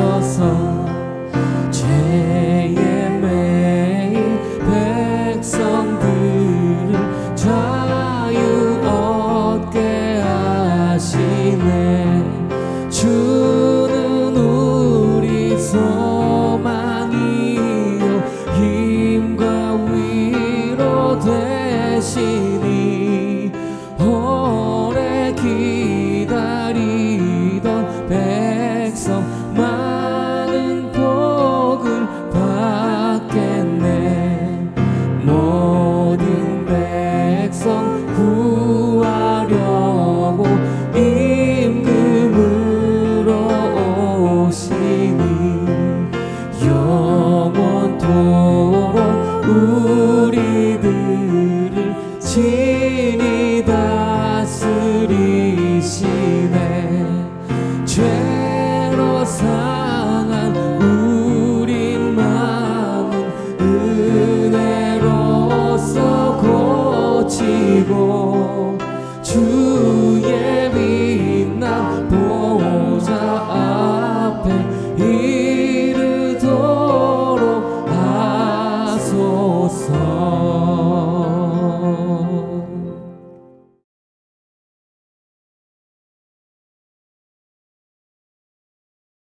주셔서 죄에 매인 백성들을 자유 얻게 하시네. 주는 우리 소망이요. 힘과 위로 되시니 구하려고 임금으로 오시니 영원토록 우리들을 친히 다스리시네. 죄로 상한